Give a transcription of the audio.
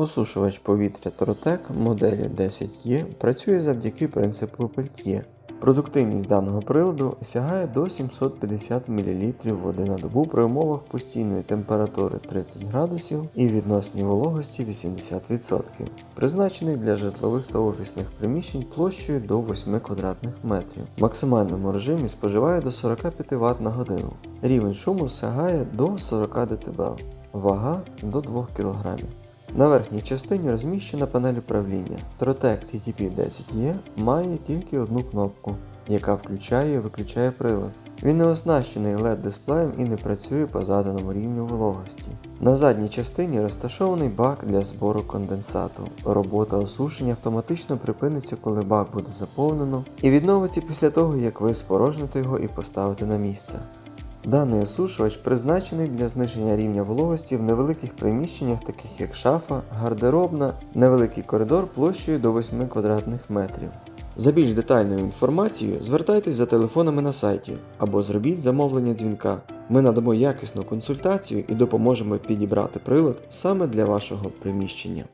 Осушувач повітря Тротек моделі 10E працює завдяки принципу Пельт'є. Продуктивність даного приладу сягає до 750 мл води на добу при умовах постійної температури 30 градусів і відносній вологості 80%. Призначений для житлових та офісних приміщень площею до 8 квадратних метрів. В максимальному режимі споживає до 45 Вт на годину. Рівень шуму сягає до 40 дБ. Вага до 2 кг. На верхній частині розміщена панель управління. Trotec TTP 10E має тільки одну кнопку, яка включає і виключає прилад. Він не оснащений LED-дисплеєм і не працює по заданому рівню вологості. На задній частині розташований бак для збору конденсату. Робота осушення автоматично припиниться, коли бак буде заповнено, і відновиться після того, як ви спорожните його і поставите на місце. Даний осушувач призначений для зниження рівня вологості в невеликих приміщеннях, таких як шафа, гардеробна, невеликий коридор площею до 8 квадратних метрів. За більш детальною інформацією звертайтесь за телефонами на сайті або зробіть замовлення дзвінка. Ми надамо якісну консультацію і допоможемо підібрати прилад саме для вашого приміщення.